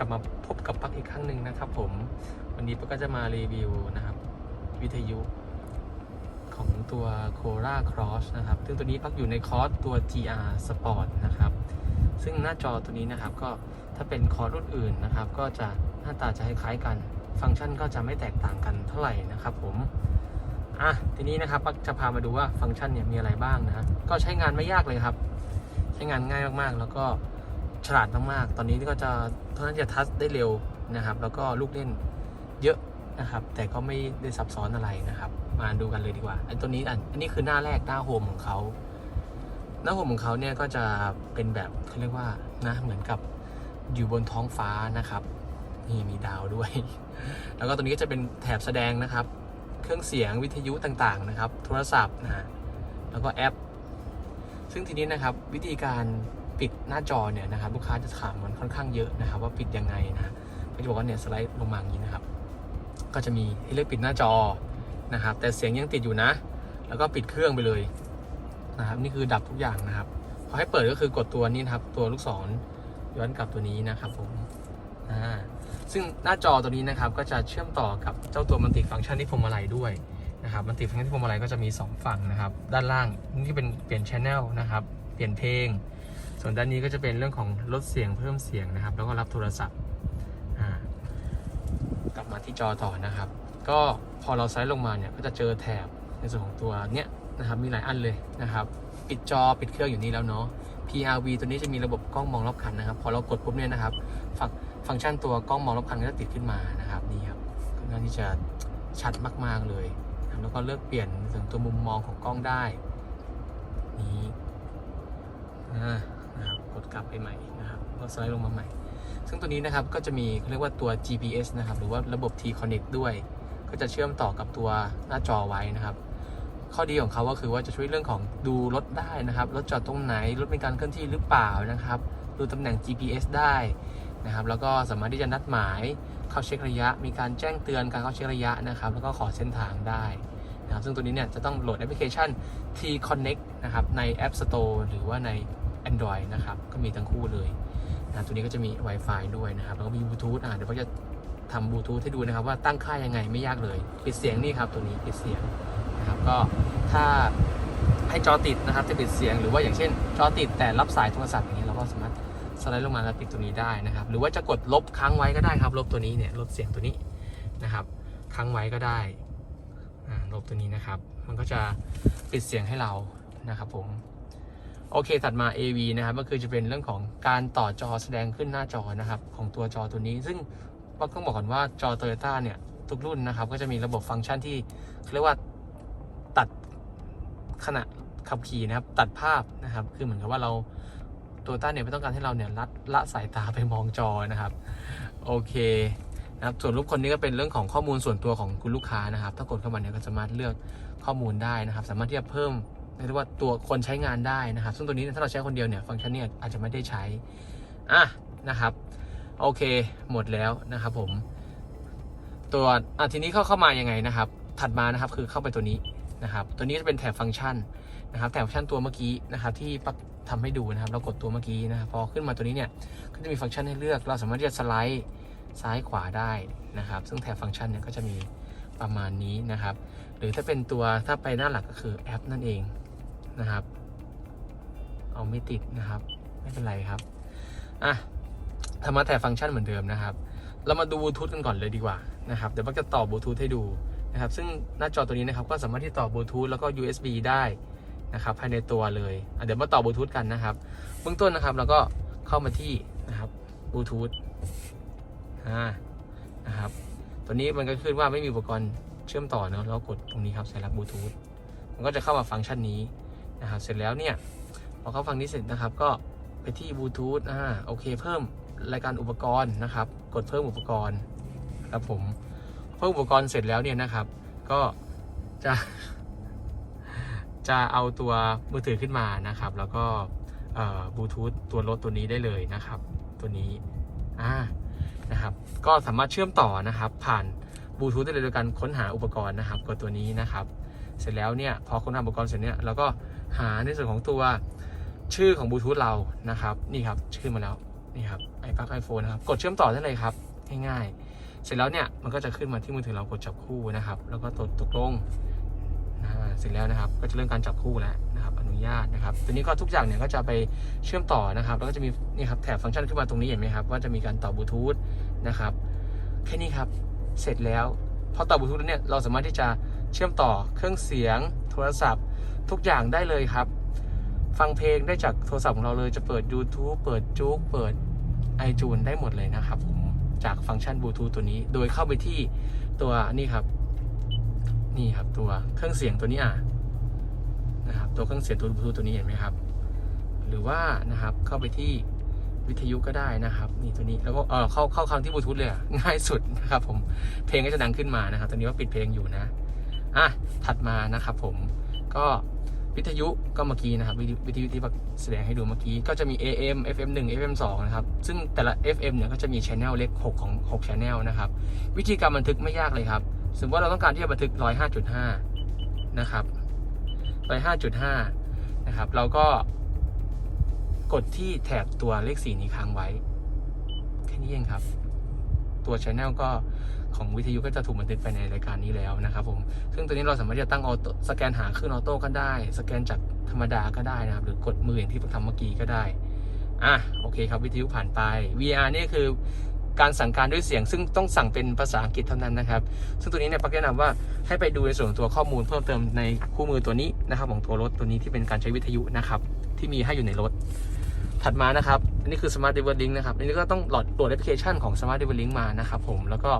ลับมาพบกับปักอีกครั้งหนึ่งนะครับ ผมวันนี้ปักก็จะมารีวิวนะครับ วิทยุของตัว c o r a Cross นะครับ ซึ่งตัวนี้ปักอยู่ในคอร์สตัว GR Sport นะครับ ซึ่งหน้าจอตัวนี้นะครับก็ถ้าเป็นคอร์สรุ่นอื่นนะครับ ก็จะหน้าตาจะคล้ายๆกัน ฟังก์ชันก็จะไม่แตกต่างกันเท่าไหร่นะครับ ผมอะทีนี้นะครับปักจะพามาดูว่าฟังก์ชันเนี่ยมีอะไรบ้างนะก็ใช้งานไม่ยากเลยครับ ใช้งานง่ายมากๆ แล้วก็ ฉลาดมากๆ ตอนนี้ก็จะเท่านั้นจะทัชได้เร็วนะครับ แล้วก็ลูกเล่นเยอะนะครับ แต่ก็ไม่ได้ซับซ้อนอะไรนะครับ มาดูกันเลยดีกว่าไอันตัวนี้อันนี้คือหน้าแรกหน้าโฮมของเขาหน้าโฮมของเขาเนี่ยก็จะเป็นแบบเขาเรียกว่านะเหมือนกับอยู่บนท้องฟ้านะครับนี่มีดาวด้วย แล้วก็ตัวนี้ก็จะเป็นแถบแสดงนะครับ เครื่องเสียงวิทยุต่างๆนะครับ โทรศัพท์นะแล้วก็แอป ซึ่งทีนี้นะครับวิธีการ ปิดหน้าจอเนี่ยนะครับลูกค้าจะถามมันค่อนข้างเยอะนะครับ ว่าปิดยังไงนะก็จะบอกว่าเนี่ยสไลด์ลงมาอย่างนี้นะครับ ก็จะมีให้เลือกปิดหน้าจอนะครับ แต่เสียงยังติดอยู่นะ แล้วก็ปิดเครื่องไปเลยนะครับ นี่คือดับทุกอย่างนะครับพอให้เปิดก็คือกดตัวนี้นะครับ ตัวลูกศรย้อนกลับตัวนี้นะครับผมอ่าซึ่งหน้าจอตัวนี้นะครับก็จะเชื่อมต่อกับเจ้าตัวมันติฟังก์ชันที่พวงมาลัยด้วยนะครับมันติฟังก์ชันที่พวงมาลัยก็จะมี 2 ฝั่งนะครับ ด้านล่างนี่เป็นเปลี่ยนชแนลนะครับ เปลี่ยนเพลง ส่วนด้านนี้ก็จะเป็นเรื่องของลดเสียงเพิ่มเสียงนะครับ แล้วก็รับโทรศัพท์กลับมาที่จอต่อนะครับ ก็พอเราไซส์ลงมาเนี่ยก็จะเจอแถบในส่วนของตัวเนี้ยนะครับมีหลายอันเลยนะครับ ปิดจอปิดเครื่องอยู่นี่แล้วเนาะ PRV ตัวนี้จะมีระบบกล้องมองรอบคันนะครับ พอเรากดปุ๊บเนี่ยนะครับฟังฟังก์ชันตัวกล้องมองรอบคันก็จะติดขึ้นมานะครับนี่ครับก็น่าที่จะชัดมาก ๆเลย แล้วก็เลือกเปลี่ยนถึงตัวมุมมองของกล้องได้ นี่อ่า ดกลับไปใหม่นะครับก็สไลด์ลงมาใหม่ ซึ่งตัวนี้นะครับก็จะมีเรียกว่าตัว GPS นะครับหรือว่าระบบ T-Connect ด้วย ก็จะเชื่อมต่อกับตัวหน้าจอไว้นะครับ ข้อดีของเขาก็คือว่าจะช่วยเรื่องของดูรถได้นะครับรถจอดตรงไหนรถมีการเคลื่อนที่หรือเปล่านะครับ ดูตำแหน่ง GPS ได้นะครับแล้วก็สามารถที่จะนัดหมายเข้าเช็คระยะ มีการแจ้งเตือนการเข้าเช็คระยะนะครับ แล้วก็ขอเส้นทางได้นะครับซึ่งตัวนี้เนี่ยจะต้องโหลดแอปพลิเคชัน T Connect นะครับใน App Store หรือว่าใน Android นะครับ ก็มีทั้งคู่เลยนะตัวนี้ก็จะมี Wi-Fi ด้วยนะครับ แล้วก็มีบลูทูธอะเดี๋ยวเราจะทำบลูทูธให้ดูนะครับ ว่าตั้งค่ายังไงไม่ยากเลย ปิดเสียงนี่ครับตัวนี้ปิดเสียงนะครับก็ถ้าให้จอติดนะครับจะปิดเสียงหรือว่าอย่างเช่น จอติดแต่รับสายโทรศัพท์อย่างนี้เราก็สามารถสไลด์ลงมาแล้วปิดตัวนี้ได้นะครับ หรือว่าจะกดลบค้างไว้ก็ได้ครับ ลบตัวนี้เนี่ยลดเสียงตัวนี้นะครับ ค้างไว้ก็ได้ลบตัวนี้นะครับ มันก็จะปิดเสียงให้เรานะครับผม โอเคถัดมา AV นะครับก็คือจะเป็นเรื่องของการต่อจอแสดงขึ้นหน้าจอนะครับของตัวจอตัวนี้ ซึ่งก็ต้องบอกก่อนว่าจอ Toyota เนี่ยทุกรุ่นนะครับก็จะมีระบบฟังก์ชันที่เรียกว่าตัดขณะขับขี่นะครับตัดภาพนะครับ คือเหมือนกับว่าเราตัวต้าเนี่ยไม่ต้องการให้เราเนี่ยลัดละสายตาไปมองจอนะครับโอเคนะครับส่วนรูปคนนี้ก็เป็นเรื่องของข้อมูลส่วนตัวของคุณลูกค้านะครับ ถ้ากดเข้ามาเนี่ยก็สามารถเลือกข้อมูลได้นะครับ สามารถที่จะเพิ่ม เรียกว่าตัวคนใช้งานได้นะครับ ซึ่งตัวนี้ถ้าเราใช้คนเดียวเนี่ยฟังก์ชันเนี้อาจจะไม่ได้ใช้อะนะครับโอเคหมดแล้วนะครับผมตัวอะทีนี้เข้าเข้ามายังไงนะครับ ถัดมานะครับคือเข้าไปตัวนี้นะครับ ตัวนี้จะเป็นแถบฟังก์ชันนะครับแถบฟังก์ชันตัวเมื่อกี้นะครับที่ปักทำให้ดูนะครับ เรากดตัวเมื่อกี้นะครับพอขึ้นมาตัวนี้เนี่ยก็จะมีฟังก์ชันให้เลือกเราสามารถที่จะสไลด์ซ้ายขวาได้นะครับ ซึ่งแถบฟังก์ชันเนี่ยก็จะมีประมาณนี้นะครับ หรือถ้าเป็นตัวถ้าไปหน้าหลักก็คือแอปนั่นเอง นะครับ เอาไม่ติดนะครับ ไม่เป็นไรครับอะทำมาแถบฟังก์ชันเหมือนเดิมนะครับ เรามาดูบลูทูธกันก่อนเลยดีกว่านะครับเดี๋ยวปักจะต่อบลูทูธให้ดูนะครับ ซึ่งหน้าจอตัวนี้นะครับก็สามารถที่ต่อบลูทูธแล้วก็ USB ได้นะครับภายในตัวเลยเดี๋ยวมาต่อบลูทูธกันนะครับเบื้องต้นนะครับเราก็เข้ามาที่นะครับบลูทูธอ่านะครับตัวนี้มันก็ขึ้นว่าไม่มีอุปกรณ์เชื่อมต่อเนาะเรากดตรงนี้ครับใส่รับบลูทูธมันก็จะเข้ามาฟังก์ชันนี้ นะครับเสร็จแล้วเนี่ยพอเข้าฟังนี้เสร็จนะครับก็ไปที่บลูทูธอ่าโอเคเพิ่มรายการอุปกรณ์นะครับ กดเพิ่มอุปกรณ์ครับผมเพิ่มอุปกรณ์เสร็จแล้วเนี่ยนะครับ ก็จะจะเอาตัวมือถือขึ้นมานะครับ แล้วก็บลูทูธตัวรถตัวนี้ได้เลยนะครับ ตัวนี้อ่านะครับ ก็สามารถเชื่อมต่อนะครับ ผ่านบลูทูธได้เลยโดยการค้นหาอุปกรณ์นะครับกดตัวนี้นะครับ เสร็จแล้วเนี่ยพอค้นหาอุปกรณ์เสร็จเนี่ยเราก็หาในส่วนของตัวชื่อของบลูทูธเรานะครับนี่ครับชื่อมาแล้วนี่ครับไอพักไอโฟนนะครับกดเชื่อมต่อได้เลยครับง่ายๆ เสร็จแล้วเนี่ยมันก็จะขึ้นมาที่มือถือเรากดจับคู่นะครับ แล้วก็ตดตกลงนะเสร็จแล้วนะครับก็จะเริ่มการจับคู่แล้วนะครับอนุญาตนะครับตัวนี้ก็ทุกอย่างเนี่ยก็จะไปเชื่อมต่อนะครับ แล้วก็จะมีนี่ครับแถบฟังก์ชันขึ้นมาตรงนี้เห็นไหมครับว่าจะมีการต่อบลูทูธนะครับแค่นี้ครับเสร็จแล้วพอต่อบลูทูธแล้วเนี่ยเราสามารถที่จะ เชื่อมต่อเครื่องเสียง โทรศัพท์ ทุกอย่างได้เลยครับ ฟังเพลงได้จากโทรศัพท์ของเราเลยจะเปิด YouTube เปิดจุกเปิด iTunes ได้หมดเลยนะครับผมจากฟังก์ชันบลูทูธตัวนี้ โดยเข้าไปที่ตัวนี่ครับ นี่ครับตัวเครื่องเสียงตัวนี้อะนะครับตัวเครื่องเสียงตัวบลูทูธตัวนี้เห็นไหมครับ หรือว่านะครับเข้าไปที่วิทยุก็ได้นะครับ นี่ตัวนี้แล้วก็เออเข้าเข้าคำที่บลูทูธเลยง่ายสุดนะครับผมเพลงก็จะดังขึ้นมานะครับตอนนี้ว่าปิดเพลงอยู่นะ อะถัดมานะครับผมก็วิทยุก็เมื่อกี้นะครับวิทยุวิทยุที่แสดงให้ดูเมื่อกี้ก็จะมี AM FM 1 FM 2นะครับซึ่งแต่ละ FM เนี่ยก็จะมีช anel เล็ก 6 ของ6 channel นะครับวิธีการบันทึกไม่ยากเลยครับ สมมติว่าเราต้องการที่จะบันทึก 105.5 นะครับ 105.5 นะครับ เราก็กดที่แถบตัวเลขสีนี้ค้างไว้ แค่นี้เองครับ ตัวช anel ก็ ของวิทยุก็จะถูกบันทึกไปในรายการนี้แล้วนะครับผม ซึ่งตัวนี้เราสามารถจะตั้งออโต้สแกนหาขึ้นออโต้ก็ได้ สแกนจากธรรมดาก็ได้นะครับ หรือกดมืออย่างที่ผมทำเมื่อกี้ก็ได้ อะโอเคครับวิทยุผ่านไป VR นี่คือการสั่งการด้วยเสียง ซึ่งต้องสั่งเป็นภาษาอังกฤษเท่านั้นนะครับ ซึ่งตัวนี้เนี่ยปักแนะนำว่าให้ไปดูในส่วนของตัวข้อมูลเพิ่มเติมในคู่มือตัวนี้นะครับของตัวรถตัวนี้ที่เป็นการใช้วิทยุนะครับที่มีให้อยู่ในรถ ถัดมานะครับ อันนี้คือ Smart d e v i c e Link นะครับ อันนี้ก็ต้องโหลดโหลดแอปพลิเคชันของ Smart d e v i c e Link มานะครับผม แล้วก็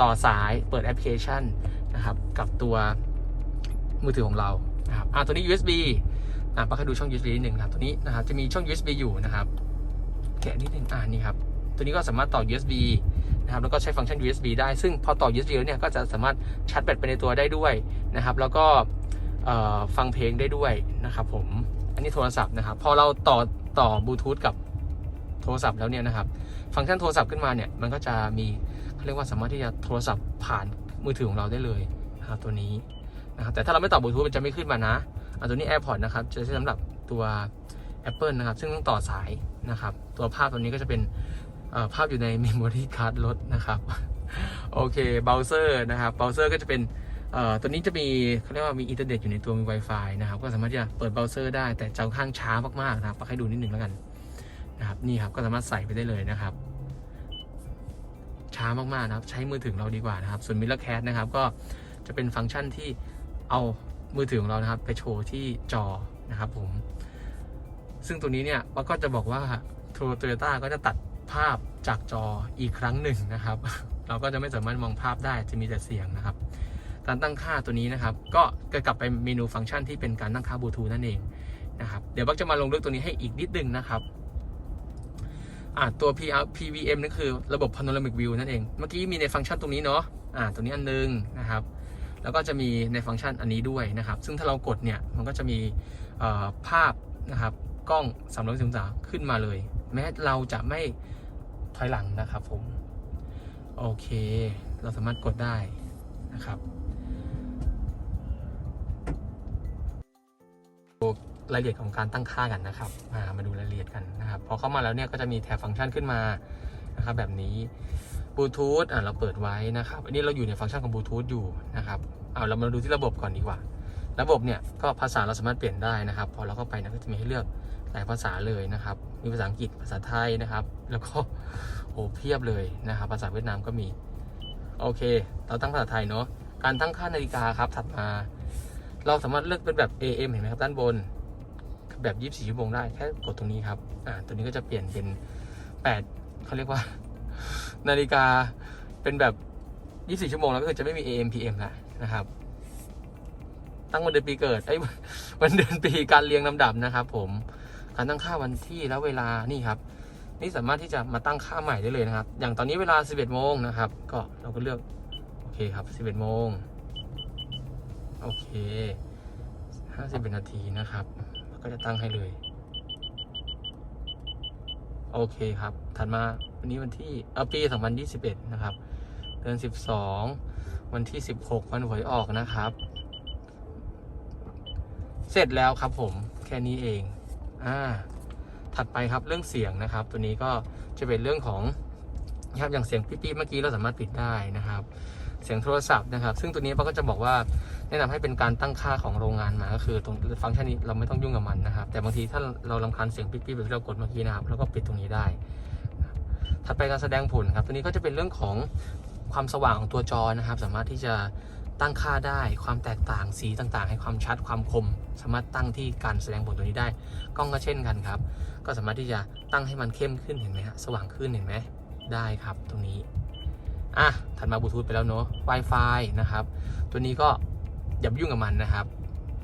ต่อสายเปิดแอปพลิเคชันนะครับ กับตัวมือถือของเรา นะครับอ่าตัวนี้ USB อ่าปักให้ดูช่อง USB นิดหนึ่งนะครับ ตัวนี้นะครับ จะมีช่อง USB อยู่นะครับแกะนิดหนึ่งอ่านี่ครับ ตัวนี้ก็สามารถต่อ USB นะครับ แล้วก็ใช้ฟังก์ชัน USB ได้ ซึ่งพอต่อ USB แล้วเนี่ย ก็จะสามารถชาร์จแบตไปในตัวได้ด้วยนะครับ แล้วก็ฟังเพลงได้ด้วยนะครับผม อันนี้โทรศัพท์นะครับ พอเราต่อ ต่อบลูทูธกับโทรศัพท์แล้วเนี่ยนะครับ ฟังก์ชันโทรศัพท์ขึ้นมาเนี่ย มันก็จะมีเขาเรียกว่าสามารถที่จะโทรศัพท์ผ่านมือถือของเราได้เลยนะครับตัวนี้นะครับแต่ถ้าเราไม่ต่อบลูทูธมันจะไม่ขึ้นมานะอะตัวนี้ AirPods นะครับ จะใช้สำหรับตัว Apple นะครับ ซึ่งต้องต่อสายนะครับ ตัวภาพตัวนี้ก็จะเป็นภาพอยู่ใน Memory Card รถนะครับ โอเคเบราว์เซอร์นะครับเบราว์เซอร์ก็จะเป็น ตัวนี้จะมีเขาเรียกว่ามีอินเทอร์เน็ตอยู่ในตัวมี Wi-Fi นะครับก็สามารถที่จะเปิดเบราว์เซอร์ได้แต่จะค่อนข้างช้ามากๆนะครับให้ดูนิดหนึ่งแล้วกันนะครับนี่ครับก็สามารถใส่ไปได้เลยนะครับ ช้ามากๆนะครับใช้มือถือเราดีกว่านะครับ ส่วน Mirror Cat นะครับก็จะเป็นฟังก์ชันที่เอามือถือของเรานะครับ ไปโชว์ที่จอนะครับผม ซึ่งตัวนี้เนี่ยก็จะบอกว่าโตโยต้าก็จะตัดภาพจากจออีกครั้งหนึ่งนะครับ เราก็จะไม่สามารถมองภาพได้จะมีแต่เสียงนะครับ การตั้งค่าตัวนี้นะครับ ก็กลับไปเมนูฟังก์ชันที่เป็นการตั้งค่าบลูทูธนั่นเองนะครับ เดี๋ยวบักจะมาลงลึกตัวนี้ให้อีกนิดนึงนะครับตัว PVM นั่นคือระบบ Panoramic View นั่นเอง เมื่อกี้มีในฟังก์ชันตรงนี้เนาะอ่าตัวนี้อันนึงนะครับ แล้วก็จะมีในฟังก์ชันอันนี้ด้วยนะครับ ซึ่งถ้าเรากดเนี่ยมันก็จะมีภาพนะครับกล้อง360องศาขึ้นมาเลย แม้เราจะไม่ถอยหลังนะครับผม โอเค เราสามารถกดได้นะครับ รายละเอียดของการตั้งค่ากันนะครับมามาดูรายละเอียดกันนะครับพอเข้ามาแล้วเนี่ยก็จะมีแถบฟังก์ชันขึ้นมานะครับแบบนี้บลูทูธอะเราเปิดไว้นะครับอันนี้เราอยู่ในฟังก์ชันของบลูทูธอยู่นะครับเอาเรามาดูที่ระบบก่อนดีกว่า ระบบเนี่ยก็ภาษาเราสามารถเปลี่ยนได้นะครับพอเราเข้าไปนี่ยก็จะมีให้เลือกหลายภาษาเลยนะครับมีภาษาอังกฤษภาษาไทยนะครับ แล้วก็โอ้เพียบเลยนะครับภาษาเวียดนามก็มีโอเค เราตั้งภาษาไทยเนาะการตั้งค่านาฬิกาครับถัดมา เราสามารถเลือกเป็นแบบ AM เห็นไหมครับด้านบน แบบ 24 ชั่วโมงได้แค่กดตรงนี้ครับ อ่า ตัวนี้ก็จะเปลี่ยนเป็น 8เขาเรียกว่า นาฬิกาเป็นแบบ 24 ชั่วโมงแล้วก็คือจะไม่มี AM PM แล้วนะครับ ตั้งวันเดือนปีเกิดไอ้ยวันเดือนปีการเรียงลำดับนะครับผม การตั้งค่าวันที่แล้วเวลานี่ครับ นี่สามารถที่จะมาตั้งค่าใหม่ได้เลยนะครับ อย่างตอนนี้เวลา 11 โมงนะครับ ก็เราก็เลือก โอเคครับ 11 โมง โอเค51นาทีนะครับ ก็จะตั้งให้เลย โอเคครับ ถัดมาวันนี้วันที่เออปี 2021 นะครับ เดือน 12 วันที่ 16 วันหวยออกนะครับ เสร็จแล้วครับผมแค่นี้เอง อ่า ถัดไปครับเรื่องเสียงนะครับ ตัวนี้ก็จะเป็นเรื่องของ นะครับอย่างเสียงปิ๊บๆเมื่อกี้เราสามารถปิดได้นะครับ เสียงโทรศัพท์นะครับ ซึ่งตัวนี้ป้าก็จะบอกว่าแนะนำให้เป็นการตั้งค่าของโรงงานมาก็คือตรงฟังก์ชันนี้เราไม่ต้องยุ่งกับมันนะครับ แต่บางทีถ้าเราลำคาญเสียงปิ๊บๆแบบที่เรากดเมื่อกี้นะครับแล้วก็ปิดตรงนี้ได้ ถัดไปการแสดงผลครับตัวนี้ก็จะเป็นเรื่องของความสว่างของตัวจอนะครับ สามารถที่จะตั้งค่าได้ความแตกต่างสีต่างๆ ให้ความชัดความคม สามารถตั้งที่การแสดงผลตัวนี้ได้ กล้องก็เช่นกันครับ ก็สามารถที่จะตั้งให้มันเข้มขึ้นเห็นไหมฮะสว่างขึ้นเห็นไหม ได้ครับตรงนี้ อะ ถัดมาบลูทูธไปแล้วเนาะ Wi-Fi นะครับ ตัวนี้ก็อย่ายุ่งกับมันนะครับ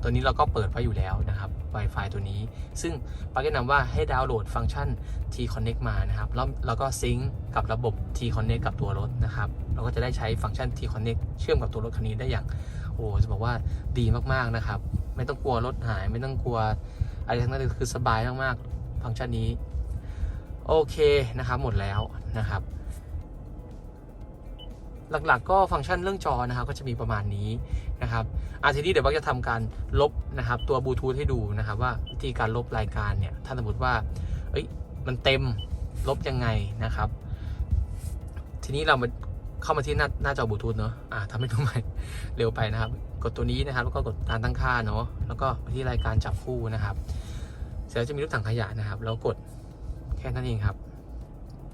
ตัวนี้เราก็เปิดไว้อยู่แล้วนะครับ Wi-Fi ตัวนี้ ซึ่งปาแนะนำว่าให้ดาวน์โหลดฟังก์ชัน T Connect มานะครับ แล้วเราก็ซิงก์กับระบบ T Connect กับตัวรถนะครับ เราก็จะได้ใช้ฟังก์ชัน T Connect เชื่อมกับตัวรถคันนี้ได้อย่าง โอ้จะบอกว่าดีมากๆนะครับ ไม่ต้องกลัวรถหาย ไม่ต้องกลัวอะไรทั้งนั้นเลยคือสบายมากๆ ฟังก์ชันนี้ โอเคนะครับหมดแล้วนะครับ หลักๆก็ฟังก์ชันเรื่องจอนะครับ ก็จะมีประมาณนี้นะครับอาทีนี้เดี๋ยวว่าจะทำการลบนะครับ ตัวบลูทูธให้ดูนะครับ ว่าวิธีการลบรายการเนี่ยถ้าสมมติว่าเอ้ยมันเต็มลบยังไงนะครับ ทีนี้เรามาเข้ามาที่หน้าหน้าจอบลูทูธเนาะอ่าทำให้ดูใหม่เร็วไปนะครับ กดตัวนี้นะครับ แล้วก็กดการตั้งค่าเนาะแล้วก็ไปที่รายการจับคู่นะครับ เสร็จแล้วจะมีรูปถังขยะนะครับ แล้วกด แค่นั้นเองครับ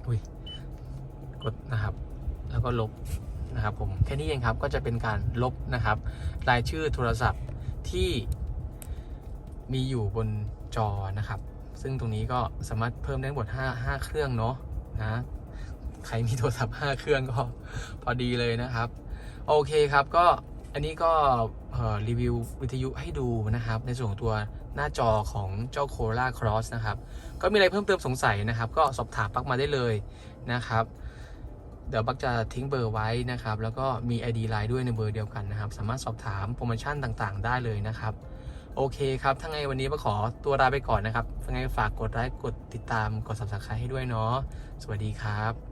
อุ้ย กดนะครับ แล้วก็ลบนะครับผม แค่นี้เองครับ ก็จะเป็นการลบนะครับ รายชื่อโทรศัพท์ที่มีอยู่บนจอนะครับ ซึ่งตรงนี้ก็สามารถเพิ่มได้หมด5 5เครื่องเนาะนะ ใครมีโทรศัพท์ 5 เครื่องก็พอดีเลยนะครับ โอเคครับก็ อันนี้ก็รีวิววิทยุให้ดูนะครับ ในส่วนของตัวหน้าจอของเจ้า Corolla Cross นะครับ ก็มีอะไรเพิ่มเติมสงสัยนะครับ ก็สอบถามปักมาได้เลยนะครับ เดี๋ยวปักจะทิ้งเบอร์ไว้นะครับ แล้วก็มี ID ไลน์ด้วยในเบอร์เดียวกันนะครับ สามารถสอบถามโปรโมชั่นต่างๆ ได้เลยนะครับ โอเคครับถ้าไงวันนี้ปักขอตัวลาไปก่อนนะครับถ้าไงฝากกดไลค์กดติดตามกด subscribe ให้ด้วยเนาะสวัสดีครับ